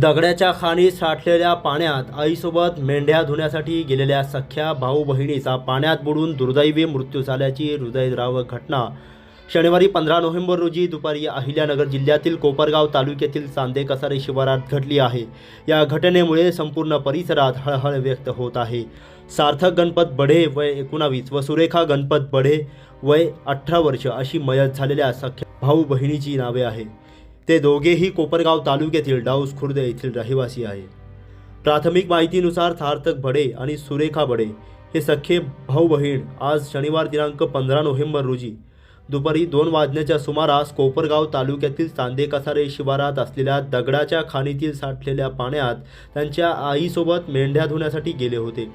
दगडाच्या खाणी साठलेल्या पाण्यात आईसोबत मेंढ्या धुण्यासाठी गेलेल्या सख्या भाऊ बहिणीचा पाण्यात बुडून दुर्दैवी मृत्यू झाल्याची हृदयद्रावक घटना. शनिवारी पंधरा नोव्हेंबर रोजी दुपारी अहिल्यानगर जिल्ह्यातील कोपरगाव तालुक्यातील चांदे कसारे शिवारात घडली आहे. या घटनेमुळे संपूर्ण परिसरात हळहळ व्यक्त होत आहे. सार्थक गणपत बढे वय एकोणावीस व सुरेखा गणपत बढे वय अठरा वर्ष अशी मयत झालेल्या सख्या भाऊ बहिणीची नावे आहे ते दोघेही कोपरगाव तालुक्यातील डाऊस खुर्द येथील रहिवासी आहे. प्राथमिक माहितीनुसार सार्थक बडे आणि सुरेखा बडे हे सख्खे भाऊ बहीण आज शनिवार दिनांक पंधरा नोव्हेंबर रोजी दुपारी दोन वाजण्याच्या सुमारास कोपरगाव तालुक्यातील चांदे कसारे शिवारात असलेल्या दगडाच्या खाणीतील साठलेल्या पाण्यात त्यांच्या आईसोबत मेंढ्या धुण्यासाठी गेले होते.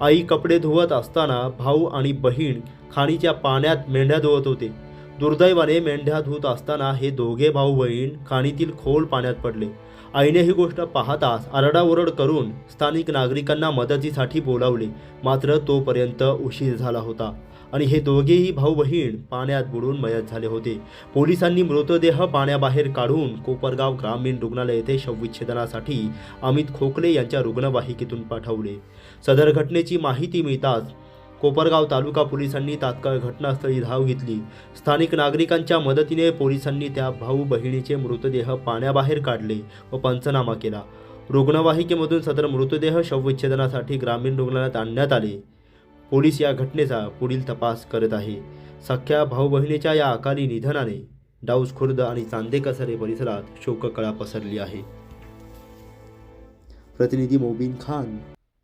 आई कपडे धुवत असताना भाऊ आणि बहीण खाणीच्या पाण्यात मेंढ्या धुवत होते. दुर्दैवाने मेंढ्या धुत असताना हे दोघे भाऊ बहीण खाणीतील खोल पाण्यात पडले. आईने ही गोष्ट पाहताच आरडाओरड करून स्थानिक नागरिकांना मदतीसाठी बोलावले. मात्र तोपर्यंत उशीर झाला होता आणि हे दोघेही भाऊ बहीण पाण्यात बुडून मयत झाले होते. पोलिसांनी मृतदेह पाण्याबाहेर काढून कोपरगाव ग्रामीण रुग्णालय येथे शवविच्छेदनासाठी अमित खोकले यांच्या रुग्णवाहिकेतून पाठवले. सदर घटनेची माहिती मिळताच कोपरगाव तालुका पोलिसांनी तात्काळ घटनास्थळी धाव घेतली. स्थानिक नागरिकांच्या मदतीने पोलिसांनी त्या भाऊ बहिणीचे मृतदेह पाण्याबाहेर काढले व पंचनामा केला. रुग्णवाहिकेमधून सदर मृतदेह शवविच्छेदनासाठी ग्रामीण रुग्णालयात आणण्यात आले. पोलीस या घटनेचा पुढील तपास करत आहे. सख्या भाऊ बहिणीच्या या अकाली निधनाने डाऊस खुर्द आणि चांदे कसरे परिसरात शोककळा पसरली आहे. प्रतिनिधी मोबिन खान.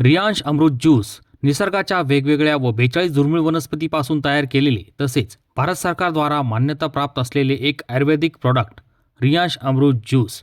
रियांश अमृत ज्यूस निसर्गाच्या वेगवेगळ्या व बेचाळीस दुर्मिळ वनस्पतीपासून तयार केलेले तसेच भारत सरकारद्वारा मान्यता प्राप्त असलेले एक ayurvedic product Riyansh Amrit juice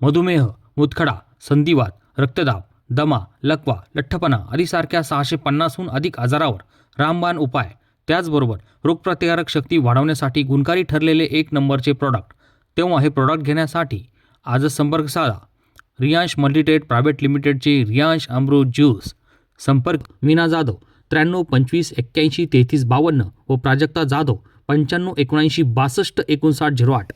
मधुमेह मुतखडा संधिवात रक्तदाब दमा लकवा लठ्ठपणा आदीसारख्या सहाशे पन्नासहून अधिक आजारावर रामबाण उपाय त्याचबरोबर रोगप्रतिकारक शक्ती वाढवण्यासाठी गुणकारी ठरलेले एक नंबरचे प्रॉडक्ट तेव्हा हे प्रॉडक्ट घेण्यासाठी आजच संपर्क साधा रियांश मल्टीटेट प्रायव्हेट लिमिटेडचे रियांश अमृत ज्यूस संपर्क मीना जाधव त्र्याण्णव पंचवीस एक्क्याऐंशी तेहतीस बावन्न व प्राजक्ता जाधव पंच्याण्णव एकोणऐंशी बासष्ट एकोणसाठ झिरो आठ.